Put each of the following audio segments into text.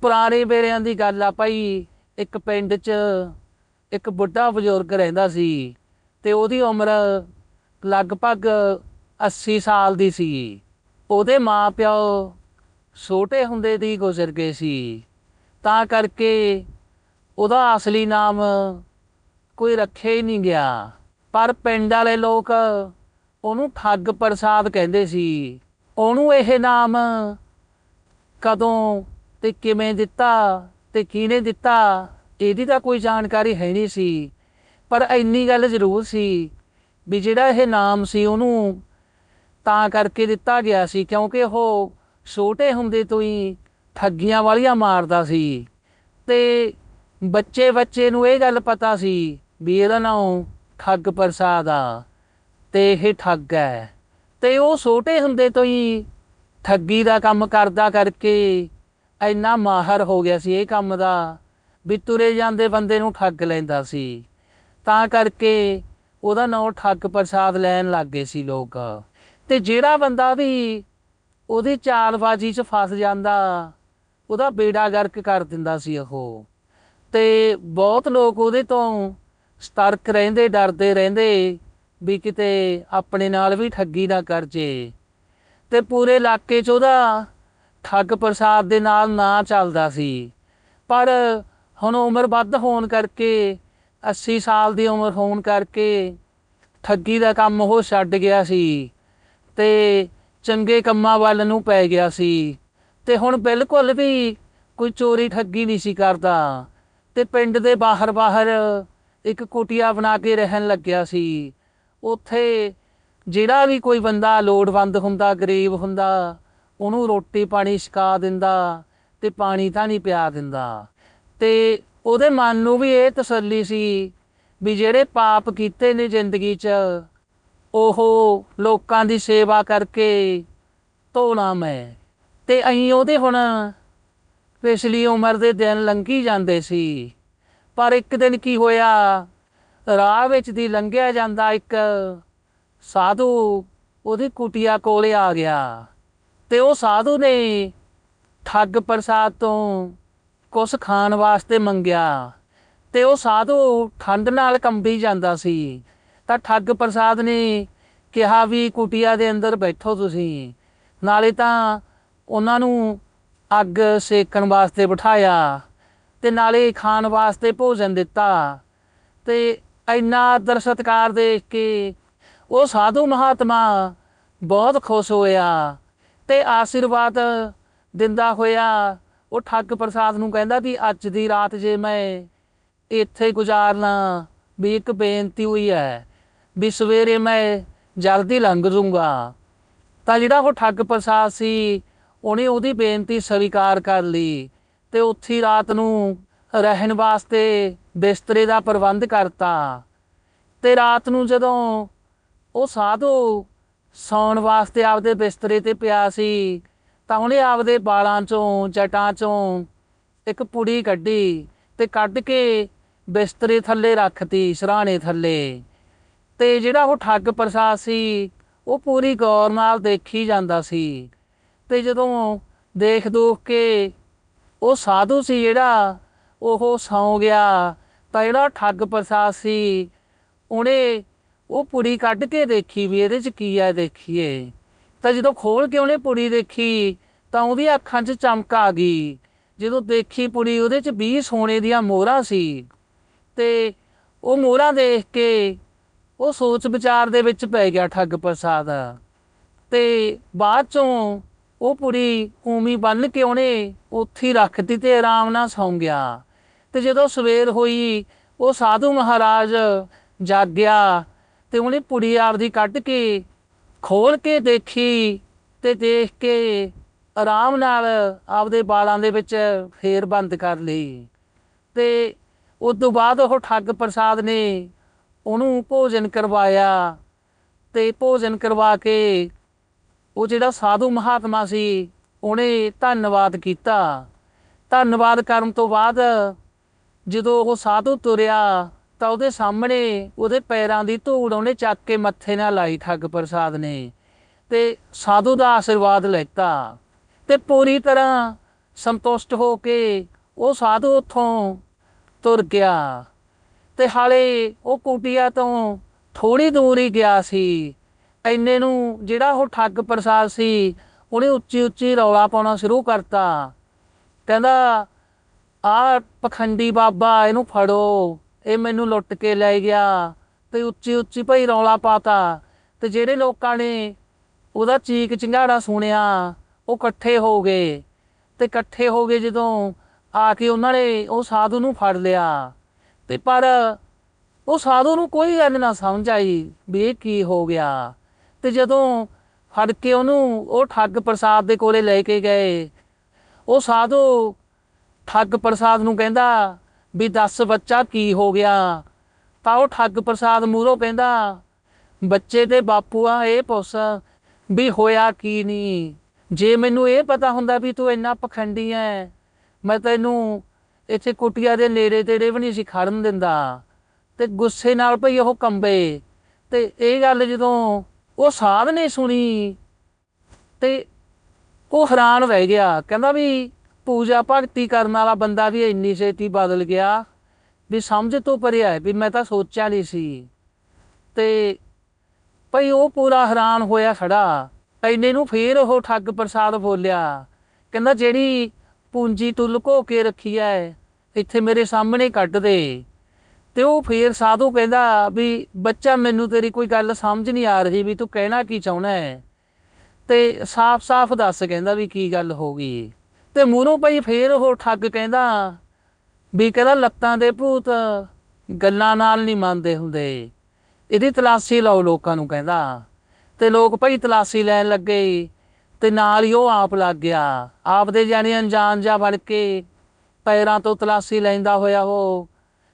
ਪੁਰਾਣੇ ਵੇਰਿਆਂ ਦੀ ਗੱਲ ਆ ਭਾਈ। ਇੱਕ ਪਿੰਡ 'ਚ ਇੱਕ ਬੁੱਢਾ ਬਜ਼ੁਰਗ ਰਹਿੰਦਾ ਸੀ ਤੇ ਉਹਦੀ ਉਮਰ ਲਗਭਗ 80 ਸਾਲ ਦੀ ਸੀ। ਉਹਦੇ ਮਾਪਿਓ ਛੋਟੇ ਹੁੰਦੇ ਦੀ ਗੁਜ਼ਰ ਗਏ ਸੀ। ਤਾਂ ਕਰਕੇ ਉਹਦਾ ਅਸਲੀ ਨਾਮ ਕੋਈ ਰੱਖਿਆ ਹੀ ਨਹੀਂ ਗਿਆ। ਪਰ ਪਿੰਡ ਵਾਲੇ ਲੋਕ ਉਹਨੂੰ ਠੱਗ ਪ੍ਰਸਾਦ ਕਹਿੰਦੇ ਸੀ। ਉਹਨੂੰ ਇਹ ਨਾਮ ਕਦੋਂ ਤੇ ਕਿਵੇਂ ਦਿੱਤਾ ਤੇ ਕਿਹਨੇ ਦਿੱਤਾ, ਇਹਦੀ ਤਾਂ ਕੋਈ ਜਾਣਕਾਰੀ ਹੈ ਨਹੀਂ ਸੀ। ਪਰ ਇੰਨੀ ਗੱਲ ਜ਼ਰੂਰ ਸੀ ਵੀ ਜਿਹੜਾ ਇਹ ਨਾਮ ਸੀ ਉਹਨੂੰ ਤਾਂ ਕਰਕੇ ਦਿੱਤਾ ਗਿਆ ਸੀ, ਕਿਉਂਕਿ ਉਹ ਛੋਟੇ ਹੁੰਦੇ ਤੋਂ ਹੀ ਠੱਗੀਆਂ ਵਾਲੀਆਂ ਮਾਰਦਾ ਸੀ। ਤੇ ਬੱਚੇ ਬੱਚੇ ਨੂੰ ਇਹ ਗੱਲ ਪਤਾ ਸੀ ਵੀ ਇਹਦਾ ਨਾਮ ਠੱਗ ਪ੍ਰਸਾਦ ਆ, ਤੇ ਇਹ ਠੱਗ ਹੈ। ਤੇ ਉਹ ਛੋਟੇ ਹੁੰਦੇ ਤੋਂ ਹੀ ਠੱਗੀ ਦਾ ਕੰਮ ਕਰਦਾ ਕਰਕੇ ਇੰਨਾ ਮਾਹਰ ਹੋ ਗਿਆ ਸੀ ਇਹ ਕੰਮ ਦਾ ਵੀ ਤੁਰੇ ਜਾਂਦੇ ਬੰਦੇ ਨੂੰ ਠੱਗ ਲੈਂਦਾ ਸੀ। ਤਾਂ ਕਰਕੇ ਉਹਦਾ ਨਾਮ ਠੱਗ ਪ੍ਰਸਾਦ ਲੈਣ ਲੱਗ ਗਏ ਸੀ ਲੋਕ। ਤੇ ਜਿਹੜਾ ਬੰਦਾ ਵੀ ਉਹਦੀ ਚਾਲਬਾਜ਼ੀ 'ਚ ਫਸ ਜਾਂਦਾ, ਉਹਦਾ ਬੇੜਾ ਗਰਕ ਕਰ ਦਿੰਦਾ ਸੀ ਉਹ। ਤੇ ਬਹੁਤ ਲੋਕ ਉਹਦੇ ਤੋਂ ਸਤਰਕ ਰਹਿੰਦੇ, ਡਰਦੇ ਰਹਿੰਦੇ ਵੀ ਕਿਤੇ ਆਪਣੇ ਨਾਲ ਵੀ ਠੱਗੀ ਨਾ ਕਰ ਜੇ। ਤੇ ਪੂਰੇ ਇਲਾਕੇ 'ਚ ਉਹਦਾ ਠੱਗ ਪ੍ਰਸਾਦ ਦੇ ਨਾਲ ਨਾ ਚੱਲਦਾ ਸੀ। ਪਰ ਹੁਣ ਉਮਰ ਵੱਧ ਹੋਣ ਕਰਕੇ 80 ਸਾਲ ਦੀ ਉਮਰ ਹੋਣ ਕਰਕੇ ਠੱਗੀ ਦਾ ਕੰਮ ਉਹ ਛੱਡ ਗਿਆ ਸੀ ਤੇ ਚੰਗੇ ਕੰਮਾਂ ਵੱਲ ਨੂੰ ਪੈ ਗਿਆ ਸੀ। ਤੇ ਹੁਣ ਬਿਲਕੁਲ ਵੀ ਕੋਈ ਚੋਰੀ ਠੱਗੀ ਨਹੀਂ ਸੀ ਕਰਦਾ। ਤੇ ਪਿੰਡ ਦੇ ਬਾਹਰ ਬਾਹਰ ਇੱਕ ਕੁਟੀਆ ਬਣਾ ਕੇ ਰਹਿਣ ਲੱਗਿਆ ਸੀ। ਉੱਥੇ ਜਿਹੜਾ ਵੀ ਕੋਈ ਬੰਦਾ ਲੋੜਵੰਦ ਹੁੰਦਾ, ਗਰੀਬ ਹੁੰਦਾ ਉਹਨੂੰ ਰੋਟੀ ਪਾਣੀ ਛਕਾ ਦਿੰਦਾ ਤੇ ਪਾਣੀ ਤਾਂ ਨਹੀਂ ਪਿਆ ਦਿੰਦਾ। ਤੇ ਉਹਦੇ ਮਨ ਨੂੰ ਵੀ ਇਹ ਤਸੱਲੀ ਸੀ ਵੀ ਜਿਹੜੇ ਪਾਪ ਕੀਤੇ ਨੇ ਜ਼ਿੰਦਗੀ 'ਚ, ਉਹ ਲੋਕਾਂ ਦੀ ਸੇਵਾ ਕਰਕੇ ਧੋਣਾ ਮੈਂ। ਤੇ ਅਹੀਂ ਉਹਦੇ ਹੁਣ ਪਿਛਲੀ ਉਮਰ ਦੇ ਦਿਨ ਲੰਘੀ ਜਾਂਦੇ ਸੀ। ਪਰ ਇੱਕ ਦਿਨ ਕੀ ਹੋਇਆ, ਰਾਹ ਵਿੱਚ ਦੀ ਲੰਘਿਆ ਜਾਂਦਾ ਇੱਕ ਸਾਧੂ ਉਹਦੀ ਕੁਟੀਆ ਕੋਲੇ ਆ ਗਿਆ। ਤੇ ਉਹ ਸਾਧੂ ਨੇ ਠੱਗ ਪ੍ਰਸਾਦ ਤੋਂ ਕੁਛ ਖਾਣ ਵਾਸਤੇ ਮੰਗਿਆ। ਤੇ ਉਹ ਸਾਧੂ ਠੰਡ ਨਾਲ ਕੰਬੀ ਜਾਂਦਾ ਸੀ। ਤਾਂ ਠੱਗ ਪ੍ਰਸਾਦ ਨੇ ਕਿਹਾ ਵੀ, ਕੁਟੀਆ ਦੇ ਅੰਦਰ ਬੈਠੋ ਤੁਸੀਂ। ਨਾਲੇ ਤਾਂ ਉਹਨਾਂ ਨੂੰ ਅੱਗ ਸੇਕਣ ਵਾਸਤੇ ਬਿਠਾਇਆ ਤੇ ਨਾਲੇ ਖਾਣ ਵਾਸਤੇ ਭੋਜਨ ਦਿੱਤਾ। ਤੇ ਇੰਨਾ ਆਦਰ ਸਤਿਕਾਰ ਦੇਖ ਕੇ ਉਹ ਸਾਧੂ ਮਹਾਤਮਾ ਬਹੁਤ ਖੁਸ਼ ਹੋਇਆ। ਤੇ ਆਸ਼ੀਰਵਾਦ ਦਿੰਦਾ ਹੋਇਆ, ਉਹ ਠੱਗ ਪ੍ਰਸਾਦ ਨੂੰ ਕਹਿੰਦਾ ਵੀ ਅੱਜ ਦੀ ਰਾਤ ਜੇ ਮੈਂ ਇੱਥੇ ਗੁਜ਼ਾਰਨਾ, ਵੀ ਇੱਕ ਬੇਨਤੀ ਹੋਈ ਹੈ, ਵੀ ਸਵੇਰੇ ਮੈਂ ਜਲਦੀ ਲੰਘ ਜੂੰਗਾ। ਤਾਂ ਜਿਹੜਾ ਉਹ ਠੱਗ ਪ੍ਰਸਾਦ ਸੀ, ਉਹਨੇ ਉਹਦੀ ਬੇਨਤੀ ਸਵੀਕਾਰ ਕਰ ਲਈ ਤੇ ਉੱਥੇ ਰਾਤ ਨੂੰ ਰਹਿਣ ਵਾਸਤੇ ਬਿਸਤਰੇ ਦਾ ਪ੍ਰਬੰਧ ਕਰਤਾ। ਤੇ ਰਾਤ ਨੂੰ ਜਦੋਂ ਉਹ ਸਾਧੂ ਸੌਣ ਵਾਸਤੇ ਆਪਦੇ ਬਿਸਤਰੇ ਤੇ ਪਿਆ ਸੀ, ਤਾਂ ਉਹਨੇ ਆਪਦੇ ਬਾਲਾਂ ਚੋਂ, ਜਟਾਂ ਚੋਂ ਇੱਕ ਪੁੜੀ ਕੱਢੀ ਤੇ ਕੱਢ ਕੇ ਬਿਸਤਰੇ ਥੱਲੇ ਰੱਖਤੀ, ਸਰਾਣੇ ਥੱਲੇ। ਤੇ ਜਿਹੜਾ ਉਹ ਠੱਗ ਪ੍ਰਸਾਦ ਸੀ, ਉਹ ਪੂਰੀ ਗੌਰ ਨਾਲ ਦੇਖੀ ਜਾਂਦਾ ਸੀ। ਤੇ ਜਦੋਂ ਦੇਖ ਦੂਖ ਕੇ ਉਹ ਸਾਧੂ ਸੀ ਜਿਹੜਾ, ਉਹ ਸੌ ਗਿਆ, ਤਾਂ ਜਿਹੜਾ ਠੱਗ ਪ੍ਰਸਾਦ ਸੀ, ਉਹਨੇ ਉਹ ਪੁੜੀ ਕੱਢ ਕੇ ਦੇਖੀ ਵੀ ਇਹਦੇ 'ਚ ਕੀ ਹੈ ਦੇਖੀਏ। ਤਾਂ ਜਦੋਂ ਖੋਲ ਕੇ ਉਹਨੇ ਪੁੜੀ ਦੇਖੀ, ਤਾਂ ਉਹਦੀ ਅੱਖਾਂ 'ਚ ਚਮਕ ਆ ਗਈ। ਜਦੋਂ ਦੇਖੀ ਪੁੜੀ ਉਹਦੇ 'ਚ 20 ਸੋਨੇ ਦੀਆਂ ਮੋਹਰਾਂ ਸੀ। ਤੇ ਉਹ ਮੋਹਰਾਂ ਦੇਖ ਕੇ ਉਹ ਸੋਚ ਵਿਚਾਰ ਦੇ ਵਿੱਚ ਪੈ ਗਿਆ ਠੱਗ ਪ੍ਰਸਾਦ। ਤੇ ਬਾਅਦ ਚੋਂ ਉਹ ਪੁੜੀ ਉਮੀ ਬੰਨ ਕੇ ਉਹਨੇ ਉੱਥੇ ਹੀ ਰੱਖਤੀ ਤੇ ਆਰਾਮ ਨਾਲ ਸੌਂ ਗਿਆ। ਤੇ ਜਦੋਂ ਸਵੇਰ ਹੋਈ, ਉਹ ਸਾਧੂ ਮਹਾਰਾਜ ਜਾਗਿਆ। ਤੇ ਉਹਨੇ ਪੁੜੀ ਆਪਦੀ ਕੱਢ ਕੇ ਖੋਲ ਕੇ ਦੇਖੀ ਤੇ ਦੇਖ ਕੇ ਆਰਾਮ ਨਾਲ ਆਪਦੇ ਬਾਲਾਂ ਦੇ ਵਿੱਚ ਫੇਰ ਬੰਦ ਕਰ ਲਈ। ਤੇ ਉਸ ਤੋਂ ਬਾਅਦ ਉਹ ਠੱਗ ਪ੍ਰਸਾਦ ਨੇ ਉਹਨੂੰ ਭੋਜਨ ਕਰਵਾਇਆ ਤੇ ਭੋਜਨ ਕਰਵਾ ਕੇ ਉਹ ਜਿਹੜਾ ਸਾਧੂ ਮਹਾਤਮਾ ਸੀ ਉਹਨੇ ਧੰਨਵਾਦ ਕੀਤਾ। ਧੰਨਵਾਦ ਕਰਨ ਤੋਂ ਬਾਅਦ ਜਦੋਂ ਉਹ ਸਾਧੂ ਤੁਰਿਆ ਤਾਂ ਉਹਦੇ ਸਾਹਮਣੇ ਉਹਦੇ ਪੈਰਾਂ ਦੀ ਧੂੜ ਉਹਨੇ ਚੱਕ ਕੇ ਮੱਥੇ ਨਾਲ ਲਾਈ ਠੱਗ ਪ੍ਰਸਾਦ ਨੇ। ਤੇ ਸਾਧੂ ਦਾ ਆਸ਼ੀਰਵਾਦ ਲੈਤਾ। ਤੇ ਪੂਰੀ ਤਰ੍ਹਾਂ ਸੰਤੁਸ਼ਟ ਹੋ ਕੇ ਉਹ ਸਾਧੂ ਉੱਥੋਂ ਤੁਰ ਗਿਆ। ਤੇ ਹਾਲੇ ਉਹ ਕੁਟੀਆ ਤੋਂ ਥੋੜੀ ਦੂਰ ਹੀ ਗਿਆ ਸੀ। ਐਨੇ ਨੂੰ ਜਿਹੜਾ ਉਹ ਠੱਗ ਪ੍ਰਸਾਦ ਸੀ, ਉਹਨੇ ਉੱਚੀ ਉੱਚੀ ਰੌਲਾ ਪਾਉਣਾ ਸ਼ੁਰੂ ਕਰਤਾ। ਕਹਿੰਦਾ ਆ ਪਖੰਡੀ ਬਾਬਾ, ਇਹਨੂੰ ਫੜੋ। ਇਹ ਮੈਨੂੰ ਲੁੱਟ ਕੇ ਲੈ ਗਿਆ ਤੇ ਉੱਚੀ ਉੱਚੀ ਭਈ ਰੌਲਾ ਪਾਤਾ ਤੇ ਜਿਹੜੇ ਲੋਕਾਂ ਨੇ ਉਹਦਾ ਚੀਕ ਚਿੰਗਾੜਾ ਸੁਣਿਆ, ਉਹ ਇਕੱਠੇ ਹੋ ਗਏ ਤੇ ਇਕੱਠੇ ਹੋ ਗਏ ਜਦੋਂ ਆ ਕੇ ਉਹਨਾਂ ਨੇ ਉਹ ਸਾਧੂ ਨੂੰ ਫੜ ਲਿਆ। ਤੇ ਪਰ ਉਹ ਸਾਧੂ ਨੂੰ ਕੋਈ ਗੱਲ ਨਾ ਸਮਝ ਆਈ ਵੀ ਇਹ ਕੀ ਹੋ ਗਿਆ। ਤੇ ਜਦੋਂ ਫੜ ਕੇ ਉਹਨੂੰ ਉਹ ਠੱਗ ਪ੍ਰਸਾਦ ਦੇ ਕੋਲੇ ਲੈ ਕੇ ਗਏ, ਉਹ ਸਾਧੂ ਠੱਗ ਪ੍ਰਸਾਦ ਨੂੰ ਕਹਿੰਦਾ ਵੀ ਦੱਸ ਬੱਚਾ ਕੀ ਹੋ ਗਿਆ? ਤਾਂ ਉਹ ਠੱਗ ਪ੍ਰਸਾਦ ਮੂਹਰੋਂ ਕਹਿੰਦਾ, ਬੱਚੇ ਦੇ ਬਾਪੂ ਆ, ਇਹ ਪੁੱਛ ਵੀ ਹੋਇਆ ਕੀ ਨਹੀਂ ਜੇ ਮੈਨੂੰ ਇਹ ਪਤਾ ਹੁੰਦਾ ਵੀ ਤੂੰ ਇੰਨਾ ਪਖੰਡੀ ਐ, ਮੈਂ ਤੈਨੂੰ ਇੱਥੇ ਕੁਟੀਆ ਦੇ ਨੇੜੇ ਤੇੜੇ ਵੀ ਨਹੀਂ ਸੀ ਖੜਨ ਦਿੰਦਾ। ਤੇ ਗੁੱਸੇ ਨਾਲ ਭਈ ਉਹ ਕੰਬੇ। ਤੇ ਇਹ ਗੱਲ ਜਦੋਂ ਉਹ ਸਾਧ ਨੇ ਸੁਣੀ, ਤੇ ਉਹ ਹੈਰਾਨ ਰਹਿ ਗਿਆ। ਕਹਿੰਦਾ ਵੀ ਪੂਜਾ ਭਗਤੀ ਕਰਨ ਵਾਲਾ ਬੰਦਾ ਵੀ ਇੰਨੀ ਛੇਤੀ ਬਦਲ ਗਿਆ, ਵੀ ਸਮਝ ਤੋਂ ਪਰੇ ਹੈ ਵੀ ਮੈਂ ਤਾਂ ਸੋਚਿਆ ਨਹੀਂ ਸੀ। ਤੇ ਭਈ ਉਹ ਪੂਰਾ ਹੈਰਾਨ ਹੋਇਆ ਖੜਾ, ਐਨੇ ਨੂੰ ਫੇਰ ਉਹ ਠੱਗ ਪ੍ਰਸਾਦ ਬੋਲਿਆ, ਕਹਿੰਦਾ, ਜਿਹੜੀ ਪੂੰਜੀ ਤੂੰ ਲੁਕੋ ਕੇ ਰੱਖੀ ਐ, ਇੱਥੇ ਮੇਰੇ ਸਾਹਮਣੇ ਕੱਢ ਦੇ। ਤੇ ਉਹ ਫੇਰ ਸਾਧੂ ਕਹਿੰਦਾ, ਵੀ ਬੱਚਾ, ਮੈਨੂੰ ਤੇਰੀ ਕੋਈ ਗੱਲ ਸਮਝ ਨਹੀਂ ਆ ਰਹੀ, ਵੀ ਤੂੰ ਕਹਿਣਾ ਕੀ ਚਾਹੁੰਦਾ ਹੈ ਤੇ ਸਾਫ਼-ਸਾਫ਼ ਦੱਸ ਕਹਿੰਦਾ ਵੀ ਕੀ ਗੱਲ ਹੋ ਗਈ। ਤੇ ਮੂਹਰੋਂ ਪਈ ਫੇਰ ਉਹ ਠੱਗ ਕਹਿੰਦਾ ਵੀ ਕਹਿੰਦਾ ਲੱਤਾਂ ਦੇ ਭੂਤ ਗੱਲਾਂ ਨਾਲ ਨਹੀਂ ਮੰਨਦੇ ਹੁੰਦੇ। ਇਹਦੀ ਤਲਾਸ਼ੀ ਲਓ ਲੋਕਾਂ ਨੂੰ ਕਹਿੰਦਾ। ਤੇ ਲੋਕ ਭਈ ਤਲਾਸ਼ੀ ਲੈਣ ਲੱਗੇ ਤੇ ਨਾਲ ਹੀ ਉਹ ਆਪ ਲੱਗ ਗਿਆ। ਆਪ ਦੇ ਜਾਨੀ ਅਣਜਾਣ ਜਾ ਵੜ ਕੇ ਪੈਰਾਂ ਤੋਂ ਤਲਾਸ਼ੀ ਲੈਂਦਾ ਹੋਇਆ ਉਹ।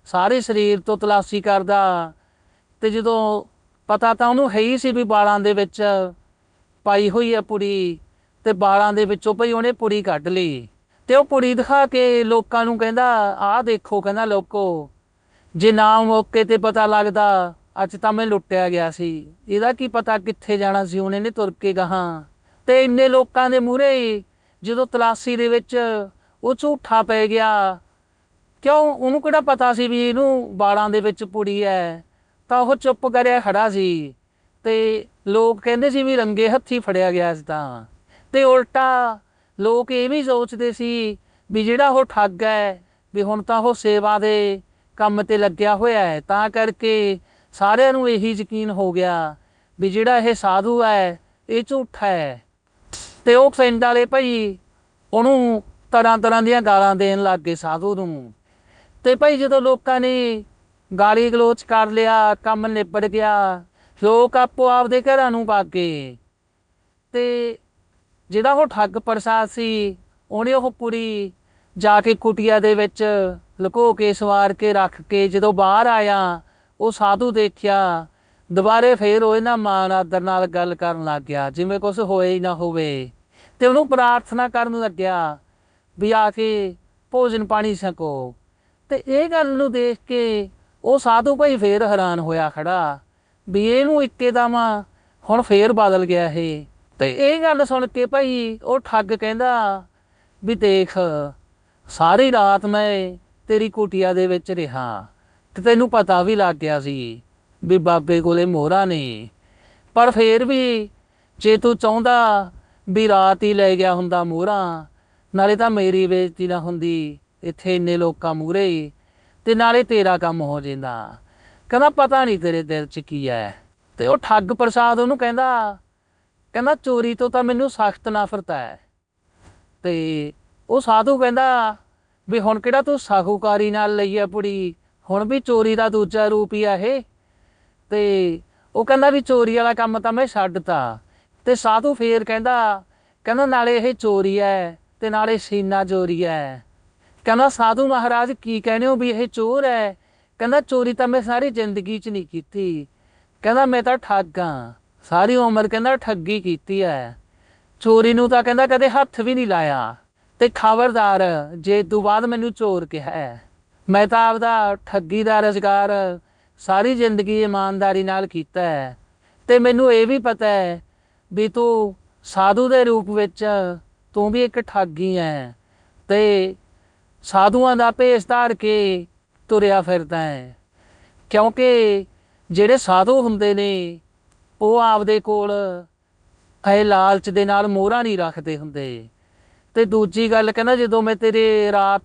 ਸਾਰੇ ਸਰੀਰ ਤੋਂ ਤਲਾਸ਼ੀ ਕਰਦਾ। ਤੇ ਜਦੋਂ ਪਤਾ ਤਾਂ ਉਹਨੂੰ ਹੈ ਹੀ ਸੀ ਵੀ ਬਾਲਾਂ ਦੇ ਵਿੱਚ ਪਾਈ ਹੋਈ ਹੈ ਪੁੜੀ ਤੇ ਬਾਲਾਂ ਦੇ ਵਿੱਚੋਂ ਭਈ ਉਹਨੇ ਪੁੜੀ ਕੱਢ ਲਈ। ਤੇ ਉਹ ਪੁੜੀ ਦਿਖਾ ਕੇ ਲੋਕਾਂ ਨੂੰ ਕਹਿੰਦਾ, ਆਹ ਦੇਖੋ, ਕਹਿੰਦਾ ਲੋਕੋ, ਜੇ ਨਾ ਮੌਕੇ ਤੇ ਪਤਾ ਲੱਗਦਾ, ਅੱਜ ਤਾਂ ਮੈਂ ਲੁੱਟਿਆ ਗਿਆ ਸੀ। ਇਹਦਾ ਕੀ ਪਤਾ ਕਿੱਥੇ ਜਾਣਾ ਸੀ ਉਹਨੇ ਨੇ ਤੁਰ ਕੇ ਗਾਹਾਂ। ਤੇ ਇੰਨੇ ਲੋਕਾਂ ਦੇ ਮੂਹਰੇ ਜਦੋਂ ਤਲਾਸ਼ੀ ਦੇ ਵਿੱਚ ਉਹ ਝੂਠਾ ਪੈ ਗਿਆ, ਕਿਉਂ? ਉਹਨੂੰ ਕਿਹੜਾ ਪਤਾ ਸੀ ਵੀ ਇਹਨੂੰ ਬਾਲਾਂ ਦੇ ਵਿੱਚ ਪੁੜੀ ਹੈ ਤਾਂ ਉਹ ਚੁੱਪ ਕਰਿਆ ਖੜਾ ਸੀ। ਤੇ ਲੋਕ ਕਹਿੰਦੇ ਸੀ ਵੀ ਰੰਗੇ ਹੱਥੀ ਫੜਿਆ ਗਿਆ ਸੀ ਤਾਂ। ਤੇ ਉਲਟਾ ਲੋਕ ਇਹ ਵੀ ਸੋਚਦੇ ਸੀ ਵੀ ਜਿਹੜਾ ਉਹ ਠੱਗ ਹੈ, ਵੀ ਹੁਣ ਤਾਂ ਉਹ ਸੇਵਾ ਦੇ ਕੰਮ ਤੇ ਲੱਗਿਆ ਹੋਇਆ ਹੈ। ਤਾਂ ਕਰਕੇ ਸਾਰਿਆਂ ਨੂੰ ਇਹੀ ਯਕੀਨ ਹੋ ਗਿਆ ਵੀ ਜਿਹੜਾ ਇਹ ਸਾਧੂ ਹੈ, ਇਹ ਝੂਠਾ ਹੈ। ਤੇ ਉਹ ਪਿੰਡ ਵਾਲੇ ਭਾਈ ਉਹਨੂੰ ਤਰ੍ਹਾਂ ਤਰ੍ਹਾਂ ਦੀਆਂ ਗਾਲਾਂ ਦੇਣ ਲੱਗ ਗਏ ਸਾਧੂ ਨੂੰ। ਤੇ ਭਾਈ ਜਦੋਂ ਲੋਕਾਂ ਨੇ ਗਾਲੀ ਗਲੋਚ ਕਰ ਲਿਆ, ਕੰਮ ਨਿਬੜ ਗਿਆ, ਲੋਕ ਆਪੋ ਆਪਦੇ ਘਰਾਂ ਨੂੰ ਭੱਗ ਗਏ। ਤੇ ਜਿਹੜਾ ਉਹ ਠੱਗ ਪ੍ਰਸਾਦ ਸੀ, ਉਹਨੇ ਉਹ ਕੁੜੀ ਜਾ ਕੇ ਕੁਟੀਆ ਦੇ ਵਿੱਚ ਲੁਕੋ ਕੇ, ਸਵਾਰ ਕੇ ਰੱਖ ਕੇ ਜਦੋਂ ਬਾਹਰ ਆਇਆ, ਉਹ ਸਾਧੂ ਦੇਖਿਆ, ਦੁਬਾਰੇ ਫੇਰ ਉਹ ਇਹਨਾਂ ਮਾਨ ਆਦਰ ਨਾਲ ਗੱਲ ਕਰਨ ਲੱਗ ਗਿਆ, ਜਿਵੇਂ ਕੁਝ ਹੋਏ ਹੀ ਨਾ ਹੋਵੇ। ਤੇ ਉਹਨੂੰ ਪ੍ਰਾਰਥਨਾ ਕਰਨ ਲੱਗਿਆ ਵੀ ਆ ਕੇ ਭੋਜਨ ਪਾਣੀ ਸਕੋ ਤੇ ਇਹ ਗੱਲ ਨੂੰ ਦੇਖ ਕੇ ਉਹ ਸਾਧੂ ਭਾਈ ਫੇਰ ਹੈਰਾਨ ਹੋਇਆ ਖੜਾ, ਵੀ ਇਹਨੂੰ ਇੱਕੇ ਦਮ ਹੁਣ ਫੇਰ ਬਦਲ ਗਿਆ ਇਹ। ਤੇ ਇਹ ਗੱਲ ਸੁਣ ਕੇ ਭਾਈ ਉਹ ਠੱਗ ਕਹਿੰਦਾ ਵੀ ਦੇਖ, ਸਾਰੀ ਰਾਤ ਮੈਂ ਤੇਰੀ ਕੁਟੀਆ ਦੇ ਵਿੱਚ ਰਿਹਾ ਤੇ ਤੈਨੂੰ ਪਤਾ ਵੀ ਲੱਗ ਗਿਆ ਸੀ ਵੀ ਬਾਬੇ ਕੋਲੇ ਮੋਹਰਾ ਨਹੀਂ ਪਰ ਫੇਰ ਵੀ ਜੇ ਤੂੰ ਚਾਹੁੰਦਾ ਵੀ ਰਾਤ ਹੀ ਲੈ ਗਿਆ ਹੁੰਦਾ ਮੋਹਰਾ, ਨਾਲੇ ਤਾਂ ਮੇਰੀ ਬੇਇੱਜ਼ਤੀ ਨਾ ਹੁੰਦੀ, ਇੱਥੇ ਇੰਨੇ ਲੋਕਾਂ ਮੂਰੇ ਤੇ ਨਾਲੇ ਤੇਰਾ ਕੰਮ ਹੋ ਜਾਂਦਾ। ਕਹਿੰਦਾ ਪਤਾ ਨਹੀਂ ਤੇਰੇ ਦਿਲ 'ਚ ਕੀ ਹੈ ਤੇ ਉਹ ਠੱਗ ਪ੍ਰਸਾਦ ਉਹਨੂੰ ਕਹਿੰਦਾ ਕਹਿੰਦਾ ਚੋਰੀ ਤੋਂ ਤਾਂ ਮੈਨੂੰ ਸਖਤ ਨਫ਼ਰਤ ਹੈ। ਤੇ ਉਹ ਸਾਧੂ ਕਹਿੰਦਾ ਵੀ ਹੁਣ ਕਿਹੜਾ ਤੂੰ ਸਾਹੂਕਾਰੀ ਨਾਲ ਲਈ ਆ ਪੁੜੀ? ਹੁਣ ਵੀ ਚੋਰੀ ਦਾ ਦੂਜਾ ਰੂਪ ਹੀ ਆ ਇਹ। ਤੇ ਉਹ ਕਹਿੰਦਾ ਵੀ ਚੋਰੀ ਵਾਲਾ ਕੰਮ ਤਾਂ ਮੈਂ ਛੱਡਤਾ। ਤੇ ਸਾਧੂ ਫੇਰ ਕਹਿੰਦਾ ਕਹਿੰਦਾ ਨਾਲੇ ਇਹ ਚੋਰੀ ਹੈ ਤੇ ਨਾਲੇ ਸੀਨਾ ਚੋਰੀ ਹੈ। ਕਹਿੰਦਾ ਸਾਧੂ ਮਹਾਰਾਜ ਕੀ ਕਹਿੰਦੇ ਹੋ ਵੀ ਇਹ ਚੋਰ ਹੈ? ਕਹਿੰਦਾ ਚੋਰੀ ਤਾਂ ਮੈਂ ਸਾਰੀ ਜ਼ਿੰਦਗੀ 'ਚ ਨਹੀਂ ਕੀਤੀ। ਕਹਿੰਦਾ ਮੈਂ ਤਾਂ ਠੱਗ ਠੱਗਾਂ ਸਾਰੀ ਉਮਰ ਕਹਿੰਦਾ ਠੱਗੀ ਕੀਤੀ ਹੈ ਚੋਰੀ ਨੂੰ ਤਾਂ ਕਹਿੰਦਾ ਕਦੇ ਹੱਥ ਵੀ ਨਹੀਂ ਲਾਇਆ। ਤੇ ਖਬਰਦਾਰ, ਜੇ ਤੂੰ ਬਾਅਦ ਮੈਨੂੰ ਚੋਰ ਕਿਹਾ ਹੈ ਮੈਂ ਤਾਂ ਆਪਦਾ ਠੱਗੀ ਦਾ ਰੁਜ਼ਗਾਰ ਸਾਰੀ ਜ਼ਿੰਦਗੀ ਇਮਾਨਦਾਰੀ ਨਾਲ ਕੀਤਾ ਹੈ ਤੇ ਮੈਨੂੰ ਇਹ ਵੀ ਪਤਾ ਹੈ ਵੀ ਤੂੰ ਸਾਧੂ ਦੇ ਰੂਪ ਵਿੱਚ ਤੂੰ ਵੀ ਇੱਕ ਠੱਗੀ ਹੈ ਤੇ ਸਾਧੂਆਂ ਦਾ ਭੇਸ ਧਾਰ ਕੇ ਤੁਰਿਆ ਫਿਰਦਾ ਹੈ ਕਿਉਂਕਿ ਜਿਹੜੇ ਸਾਧੂ ਹੁੰਦੇ ਨੇ ਉਹ ਆਪਦੇ ਕੋਲ ਇਹ ਲਾਲਚ ਦੇ ਨਾਲ ਮੋਹਰਾ ਨਹੀਂ ਰੱਖਦੇ ਹੁੰਦੇ। ਤੇ ਦੂਜੀ ਗੱਲ ਕਹਿੰਦਾ ਜਦੋਂ ਮੈਂ ਤੇਰੇ ਰਾਤ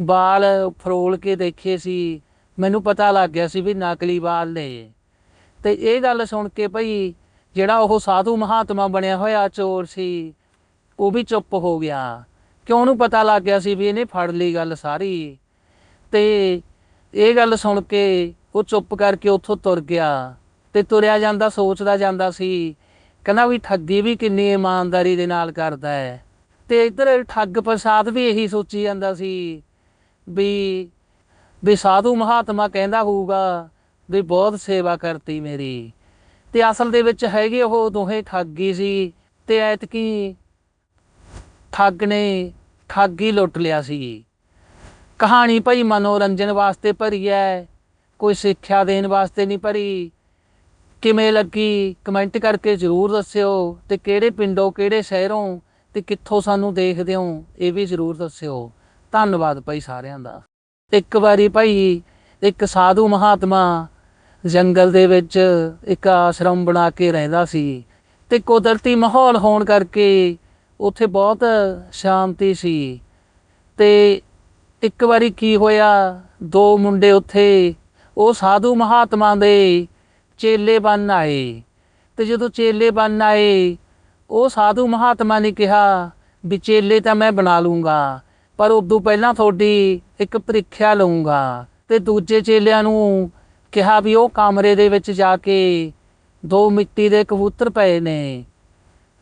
ਵਾਲ ਫਰੋਲ ਕੇ ਦੇਖੇ ਸੀ, ਮੈਨੂੰ ਪਤਾ ਲੱਗ ਗਿਆ ਸੀ ਵੀ ਨਕਲੀ ਵਾਲ ਨੇ। ਤੇ ਇਹ ਗੱਲ ਸੁਣ ਕੇ ਭਈ ਜਿਹੜਾ ਉਹ ਸਾਧੂ ਮਹਾਤਮਾ ਬਣਿਆ ਹੋਇਆ ਚੋਰ ਸੀ, ਉਹ ਵੀ ਚੁੱਪ ਹੋ ਗਿਆ। ਕਿਉਂ ਉਹਨੂੰ ਪਤਾ ਲੱਗ ਗਿਆ ਸੀ ਵੀ ਇਹਨੇ ਫੜ ਲਈ ਗੱਲ ਸਾਰੀ। ਤੇ ਇਹ ਗੱਲ ਸੁਣ ਕੇ ਉਹ ਚੁੱਪ ਕਰਕੇ ਉੱਥੋਂ ਤੁਰ ਗਿਆ। ਤੇ ਤੁਰਿਆ ਜਾਂਦਾ, ਸੋਚਦਾ ਜਾਂਦਾ ਸੀ, ਕਹਿੰਦਾ ਵੀ ਠੱਗੀ ਵੀ ਕਿੰਨੀ ਇਮਾਨਦਾਰੀ ਦੇ ਨਾਲ ਕਰਦਾ ਹੈ। ਤੇ ਇੱਧਰ ਠੱਗ ਪ੍ਰਸਾਦ ਵੀ ਇਹੀ ਸੋਚੀ ਜਾਂਦਾ ਸੀ ਵੀ ਵੀ ਸਾਧੂ ਮਹਾਤਮਾ ਕਹਿੰਦਾ ਹੋਊਗਾ ਵੀ ਬਹੁਤ ਸੇਵਾ ਕਰਤੀ ਮੇਰੀ। ਤੇ ਅਸਲ ਦੇ ਵਿੱਚ ਹੈਗੇ ਉਹ ਦੋਹੇ ਠੱਗੀ ਸੀ ਤੇ ਐਤਕੀ ਠੱਗ ਨੇ ਠੱਗੀ ਲੁੱਟ ਲਿਆ ਸੀ। ਕਹਾਣੀ ਭਾਈ ਮਨੋਰੰਜਨ ਵਾਸਤੇ ਭਰੀ ਹੈ ਕੋਈ ਸਿੱਖਿਆ ਦੇਣ ਵਾਸਤੇ ਨਹੀਂ ਭਰੀ ਕਿਵੇਂ ਲੱਗੀ? ਕਮੈਂਟ ਕਰਕੇ ਜ਼ਰੂਰ ਦੱਸਿਓ। ਤੇ ਕਿਹੜੇ ਪਿੰਡੋਂ, ਕਿਹੜੇ ਸ਼ਹਿਰੋਂ ਤੇ ਕਿੱਥੋਂ ਸਾਨੂੰ ਦੇਖਦੇ ਹੋ, ਇਹ ਵੀ ਜ਼ਰੂਰ ਦੱਸਿਓ। ਧੰਨਵਾਦ ਭਾਈ ਸਾਰਿਆਂ ਦਾ। ਇੱਕ ਵਾਰੀ ਭਾਈ, ਇੱਕ ਸਾਧੂ ਮਹਾਤਮਾ ਜੰਗਲ ਦੇ ਵਿੱਚ ਇੱਕ ਆਸ਼ਰਮ ਬਣਾ ਕੇ ਰਹਿੰਦਾ ਸੀ ਤੇ ਕੁਦਰਤੀ ਮਾਹੌਲ ਹੋਣ ਕਰਕੇ ਉੱਥੇ ਬਹੁਤ ਸ਼ਾਂਤੀ ਸੀ। ਤੇ ਇੱਕ ਵਾਰੀ ਕੀ ਹੋਇਆ? ਦੋ ਮੁੰਡੇ ਉੱਥੇ, ਉਹ ਸਾਧੂ ਮਹਾਤਮਾ ਦੇ ਚੇਲੇ ਬਣ ਆਏ। ਤੇ ਜਦੋਂ ਚੇਲੇ ਬਣ ਆਏ, ਉਹ ਸਾਧੂ ਮਹਾਤਮਾ ਨੇ ਕਿਹਾ ਵੀ ਚੇਲੇ ਤਾਂ ਮੈਂ ਬਣਾ ਲੂੰਗਾ, ਪਰ ਉਦੋਂ ਪਹਿਲਾਂ ਤੁਹਾਡੀ ਇੱਕ ਪ੍ਰੀਖਿਆ ਲਊਂਗਾ। ਤੇ ਦੂਜੇ ਚੇਲਿਆਂ ਨੂੰ ਕਿਹਾ ਵੀ ਉਹ ਕਮਰੇ ਦੇ ਵਿੱਚ ਜਾ ਕੇ ਦੋ ਮਿੱਟੀ ਦੇ ਕਬੂਤਰ ਪਏ ਨੇ।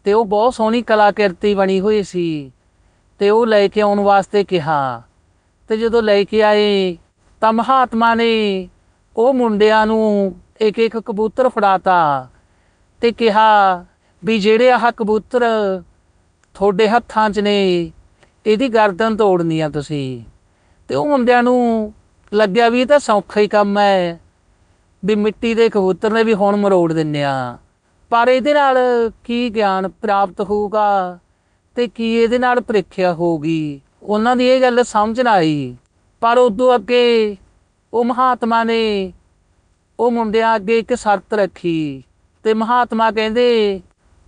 ਤੇ ਉਹ ਬਹੁਤ ਸੋਹਣੀ ਕਲਾਕ੍ਰਿਤੀ ਬਣੀ ਹੋਈ ਸੀ। ਤੇ ਉਹ ਲੈ ਕੇ ਆਉਣ ਵਾਸਤੇ ਕਿਹਾ। ਤੇ ਜਦੋਂ ਲੈ ਕੇ ਆਏ, ਤਾਂ ਮਹਾਤਮਾ ਨੇ ਉਹ ਮੁੰਡਿਆਂ ਨੂੰ ਇੱਕ ਇੱਕ ਕਬੂਤਰ ਫੜਾਤਾ ਤੇ ਕਿਹਾ ਵੀ ਜਿਹੜੇ ਆਹ ਕਬੂਤਰ ਤੁਹਾਡੇ ਹੱਥਾਂ 'ਚ ਨੇ, ਇਹਦੀ ਗਰਦਨ ਤੋੜਨੀ ਆ ਤੁਸੀਂ। ਤੇ ਉਹ ਮੁੰਡਿਆਂ ਨੂੰ ਲੱਗਿਆ ਵੀ ਇਹ ਤਾਂ ਸੌਖਾ ਹੀ ਕੰਮ ਹੈ ਵੀ ਮਿੱਟੀ ਦੇ ਕਬੂਤਰ ਨੇ ਵੀ ਹੁਣ ਮਰੋੜ ਦਿੰਨੇ ਆ। ਪਰ ਇਹਦੇ ਨਾਲ ਕੀ ਗਿਆਨ ਪ੍ਰਾਪਤ ਹੋਊਗਾ ਤੇ ਕੀ ਇਹਦੇ ਨਾਲ ਪ੍ਰੀਖਿਆ ਹੋਊਗੀ? ਉਹਨਾਂ ਦੀ ਇਹ ਗੱਲ ਸਮਝ ਨਾ ਆਈ। ਪਰ ਉਦੋਂ ਅੱਗੇ ਉਹ ਮਹਾਤਮਾ ਨੇ ਉਹ ਮੁੰਡਿਆਂ ਅੱਗੇ ਇੱਕ ਸ਼ਰਤ ਰੱਖੀ ਤੇ ਮਹਾਤਮਾ ਕਹਿੰਦੇ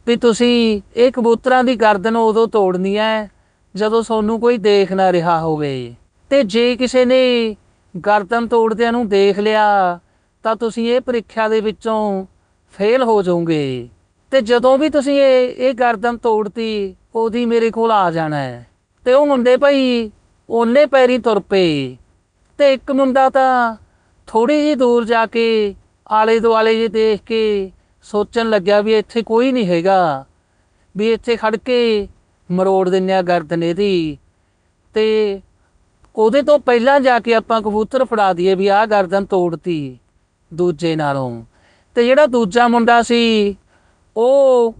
ਵੀ ਤੁਸੀਂ ਇਹ ਕਬੂਤਰਾਂ ਦੀ ਗਰਦਨ ਉਦੋਂ ਤੋੜਨੀ ਹੈ ਜਦੋਂ ਤੁਹਾਨੂੰ ਕੋਈ ਦੇਖ ਨਾ ਰਿਹਾ ਹੋਵੇ। ਤੇ ਜੇ ਕਿਸੇ ਨੇ ਗਰਦਨ ਤੋੜਦਿਆਂ ਨੂੰ ਦੇਖ ਲਿਆ, ਤਾਂ ਤੁਸੀਂ ਇਹ ਪ੍ਰੀਖਿਆ ਦੇ ਵਿੱਚੋਂ ਫੇਲ ਹੋ ਜਾਓਗੇ। ਤੇ ਜਦੋਂ ਵੀ ਤੁਸੀਂ ਇਹ ਇਹ ਗਰਦਨ ਤੋੜਤੀ, ਉਹਦੀ ਮੇਰੇ ਕੋਲ ਆ ਜਾਣਾ ਹੈ ਤੇ ਉਹ ਮੁੰਡੇ ਭਾਈ ਉਹਨੇ ਪੈਰੀ ਤੁਰ ਪਏ। ਤੇ ਇੱਕ ਮੁੰਡਾ ਤਾਂ ਥੋੜੀ ਜਿਹੀ ਦੂਰ ਜਾ ਕੇ ਆਲੇ ਦੁਆਲੇ ਜੇ ਦੇਖ ਕੇ ਸੋਚਣ ਲੱਗਿਆ ਵੀ ਇੱਥੇ ਕੋਈ ਨਹੀਂ ਹੈਗਾ। ਵੀ ਇੱਥੇ ਖੜ ਕੇ ਮਰੋੜ ਦਿੰਨੇ ਆ ਗਰਦਨ ਇਹਦੀ। ਤੇ ਉਹਦੇ ਤੋਂ ਪਹਿਲਾਂ ਜਾ ਕੇ ਆਪਾਂ ਕਬੂਤਰ ਫੜਾ ਦਈਏ ਵੀ ਆਹ ਗਰਦਨ ਤੋੜਤੀ ਦੂਜੇ ਨਾਲੋਂ। ਤੇ ਜਿਹੜਾ ਦੂਜਾ ਮੁੰਡਾ ਸੀ, ਉਹ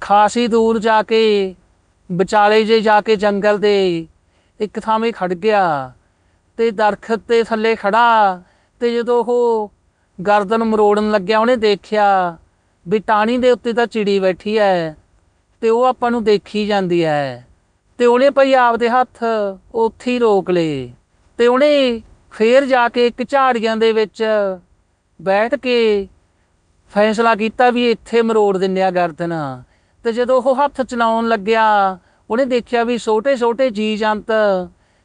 ਖਾਸੀ ਦੂਰ ਜਾ ਕੇ, ਵਿਚਾਲੇ ਜੇ ਜਾ ਕੇ ਜੰਗਲ ਦੇ ਇੱਕ ਥਾਵੇਂ ਖੜ ਗਿਆ ਤੇ ਦਰਖਤ ਤੇ ਥੱਲੇ ਖੜਾ ਤੇ ਜਦੋਂ ਉਹ ਗਰਦਨ ਮਰੋੜਨ ਲੱਗਿਆ, ਉਹਨੇ ਦੇਖਿਆ ਵੀ ਟਾਣੀ ਦੇ ਉੱਤੇ ਤਾਂ ਚਿੜੀ ਬੈਠੀ ਹੈ ਤੇ ਉਹ ਆਪਾਂ ਨੂੰ ਦੇਖੀ ਜਾਂਦੀ ਹੈ ਤੇ ਉਹਨੇ ਭਈ ਆਪਦੇ ਹੱਥ ਉੱਥੇ ਹੀ ਰੋਕ ਲਏ ਤੇ ਉਹਨੇ ਫੇਰ ਜਾ ਕੇ ਇੱਕ ਝਾੜੀਆਂ ਦੇ ਵਿੱਚ ਬੈਠ ਕੇ ਫੈਸਲਾ ਕੀਤਾ ਵੀ ਇੱਥੇ ਮਰੋੜ ਦਿੰਨੇ ਆ ਗਰਦਨ। ਤੇ ਜਦੋਂ ਉਹ ਹੱਥ ਚਲਾਉਣ ਲੱਗਿਆ, ਉਹਨੇ ਦੇਖਿਆ ਵੀ ਛੋਟੇ ਛੋਟੇ ਜੀ ਜੰਤ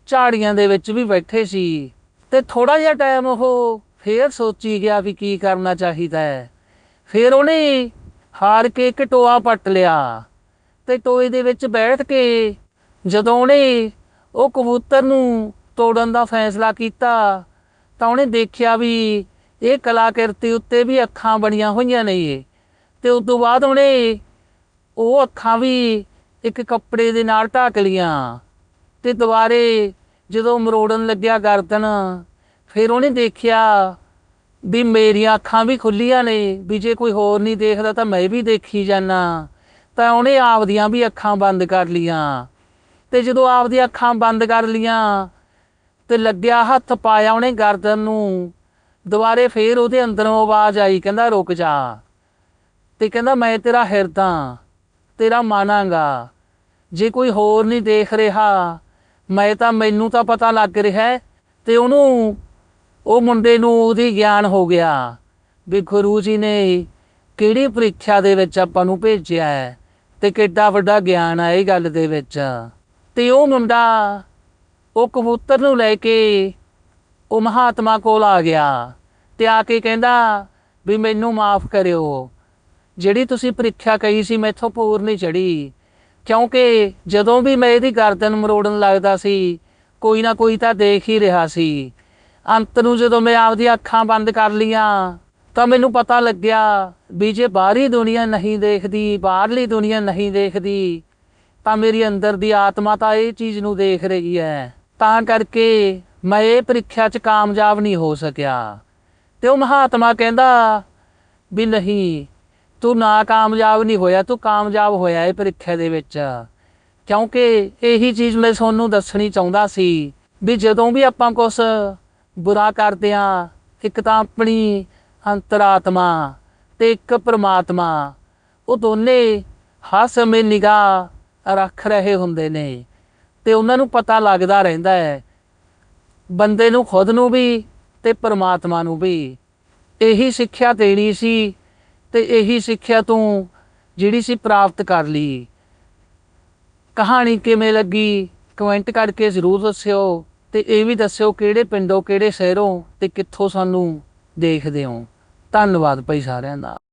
ਝਾੜੀਆਂ ਦੇ ਵਿੱਚ ਵੀ ਬੈਠੇ ਸੀ। ਤੇ ਥੋੜਾ ਜਿਹਾ ਟਾਈਮ ਉਹ ਫੇਰ ਸੋਚੀ ਗਿਆ ਵੀ ਕੀ ਕਰਨਾ ਚਾਹੀਦਾ ਹੈ। ਫਿਰ ਉਹਨੇ ਹਾਰ ਕੇ ਇੱਕ ਟੋਆ ਪੱਟ ਲਿਆ ਤੇ ਟੋਏ ਦੇ ਵਿੱਚ ਬੈਠ ਕੇ ਜਦੋਂ ਉਹਨੇ ਉਹ ਕਬੂਤਰ ਨੂੰ ਤੋੜਨ ਦਾ ਫੈਸਲਾ ਕੀਤਾ ਤਾਂ ਉਹਨੇ ਦੇਖਿਆ ਵੀ ਇਹ ਕਲਾਕਿਰਤੀ ਉੱਤੇ ਵੀ ਅੱਖਾਂ ਬਣੀਆਂ ਹੋਈਆਂ ਨੇ ਇਹ। ਤੇ ਉਸ ਤੋਂ ਬਾਅਦ ਉਹਨੇ ਉਹ ਅੱਖਾਂ ਵੀ ਇੱਕ ਕੱਪੜੇ ਦੇ ਨਾਲ ਢੱਕ ਲੀਆਂ ਤੇ ਦੁਬਾਰੇ ਜਦੋਂ ਮਰੋੜਨ ਲੱਗਿਆ ਗਰਦਨ, ਫਿਰ ਉਹਨੇ ਦੇਖਿਆ ਵੀ ਮੇਰੀਆਂ ਅੱਖਾਂ ਵੀ ਖੁੱਲੀਆਂ ਨੇ, ਵੀ ਜੇ ਕੋਈ ਹੋਰ ਨਹੀਂ ਦੇਖਦਾ ਤਾਂ ਮੈਂ ਵੀ ਦੇਖੀ ਜਾਣਾ ਤਾਂ ਉਹਨੇ ਆਪਦੀਆਂ ਵੀ ਅੱਖਾਂ ਬੰਦ ਕਰ ਲੀਆਂ। ਤੇ ਜਦੋਂ ਆਪਦੀਆਂ ਅੱਖਾਂ ਬੰਦ ਕਰ ਲੀਆਂ ਤੇ ਲੱਗਿਆ ਹੱਥ ਪਾਇਆ ਉਹਨੇ ਗਰਦਨ ਨੂੰ, ਦੁਬਾਰੇ ਫੇਰ ਉਹਦੇ ਅੰਦਰੋਂ ਆਵਾਜ਼ ਆਈ, ਕਹਿੰਦਾ, ਰੁਕ ਜਾ। ਤੇ ਕਹਿੰਦਾ, ਮੈਂ ਤੇਰਾ ਹਿਰਦਾ, ਤੇਰਾ ਮਾਨਾਂਗਾ। ਜੇ ਕੋਈ ਹੋਰ ਨਹੀਂ ਦੇਖ ਰਿਹਾ ਮੈਂ ਤਾਂ ਮੈਨੂੰ ਤਾਂ ਪਤਾ ਲੱਗ ਰਿਹਾ ਹੈ ਤੇ ਉਹਨੂੰ, ਉਹ ਮੁੰਡੇ ਨੂੰ ਉਹਦੀ ਗਿਆਨ ਹੋ ਗਿਆ ਵੀ ਗੁਰੂ ਜੀ ਨੇ ਕਿਹੜੀ ਪ੍ਰੀਖਿਆ ਦੇ ਵਿੱਚ ਆਪਾਂ ਨੂੰ ਭੇਜਿਆ ਹੈ ਤੇ ਕਿੱਡਾ ਵੱਡਾ ਗਿਆਨ ਆ ਇਹ ਗੱਲ ਦੇ ਵਿੱਚ। ਤੇ ਉਹ ਮੁੰਡਾ, ਉਹ ਕਬੂਤਰ ਨੂੰ ਲੈ ਕੇ ਉਹ ਮਹਾਤਮਾ ਕੋਲ ਆ ਗਿਆ ਤੇ ਆ ਕੇ ਕਹਿੰਦਾ ਵੀ ਮੈਨੂੰ ਮਾਫ ਕਰਿਓ। ਜਿਹੜੀ ਤੁਸੀਂ ਪ੍ਰੀਖਿਆ ਕਹੀ ਸੀ ਮੈਥੋਂ ਪੂਰ ਨਹੀਂ ਚੜੀ ਕਿਉਂਕਿ ਜਦੋਂ ਵੀ ਮੈਂ ਇਹਦੀ ਗਰਦਨ ਮਰੋੜਨ ਲੱਗਦਾ ਸੀ, ਕੋਈ ਨਾ ਕੋਈ ਤਾਂ ਦੇਖ ਹੀ ਰਿਹਾ ਸੀ। ਅੰਤ ਨੂੰ ਜਦੋਂ ਮੈਂ ਆਪਦੀਆਂ ਅੱਖਾਂ ਬੰਦ ਕਰ ਲੀਆਂ, ਤਾਂ ਮੈਨੂੰ ਪਤਾ ਲੱਗਿਆ ਵੀ ਜੇ ਬਾਹਰੀ ਦੁਨੀਆ ਨਹੀਂ ਦੇਖਦੀ, ਬਾਹਰਲੀ ਦੁਨੀਆ ਨਹੀਂ ਦੇਖਦੀ, ਤਾਂ ਮੇਰੀ ਅੰਦਰ ਦੀ ਆਤਮਾ ਤਾਂ ਇਹ ਚੀਜ਼ ਨੂੰ ਦੇਖ ਰਹੀ ਹੈ। ਤਾਂ ਕਰਕੇ ਮੈਂ ਇਹ ਪ੍ਰੀਖਿਆ 'ਚ ਕਾਮਯਾਬ ਨਹੀਂ ਹੋ ਸਕਿਆ। ਤੇ ਉਹ ਮਹਾਤਮਾ ਕਹਿੰਦਾ ਵੀ ਨਹੀਂ ਤੂੰ ਨਾ ਕਾਮਯਾਬ ਨਹੀਂ ਹੋਇਆ, ਤੂੰ ਕਾਮਯਾਬ ਹੋਇਆ ਇਹ ਪ੍ਰੀਖਿਆ ਦੇ ਵਿੱਚ। ਕਿਉਂਕਿ ਇਹੀ ਚੀਜ਼ ਮੈਂ ਤੁਹਾਨੂੰ ਦੱਸਣੀ ਚਾਹੁੰਦਾ ਸੀ ਵੀ ਜਦੋਂ ਵੀ ਆਪਾਂ ਕੁਝ ਬੁਰਾ ਕਰਦੇ ਆ, ਇੱਕ ਤਾਂ ਆਪਣੀ ਅੰਤਰਾਤਮਾ ਤੇ ਇੱਕ ਪ੍ਰਮਾਤਮਾ, ਉਹ ਦੋਨੇ ਹਰ ਸਮੇਂ ਨਿਗਾਹ ਰੱਖ ਰਹੇ ਹੁੰਦੇ ਨੇ ਤੇ ਉਹਨਾਂ ਨੂੰ ਪਤਾ ਲੱਗਦਾ ਰਹਿੰਦਾ ਹੈ, ਬੰਦੇ ਨੂੰ ਖੁਦ ਨੂੰ ਵੀ ਤੇ ਪ੍ਰਮਾਤਮਾ ਨੂੰ ਵੀ। ਇਹੀ ਸਿੱਖਿਆ ਦੇਣੀ ਸੀ ਤੇ ਇਹੀ ਸਿੱਖਿਆ ਤੂੰ ਜਿਹੜੀ ਸੀ ਪ੍ਰਾਪਤ ਕਰ ਲਈ। ਕਹਾਣੀ ਕਿਵੇਂ ਲੱਗੀ? ਕਮੈਂਟ ਕਰਕੇ ਜ਼ਰੂਰ ਦੱਸਿਓ ਤੇ ਇਹ ਵੀ ਦੱਸਿਓ ਕਿਹੜੇ ਪਿੰਡੋਂ, ਕਿਹੜੇ ਸ਼ਹਿਰੋਂ ਤੇ ਕਿੱਥੋਂ ਸਾਨੂੰ ਦੇਖਦੇ ਹੋ। ਧੰਨਵਾਦ ਭਾਈ ਸਾਰਿਆਂ ਦਾ।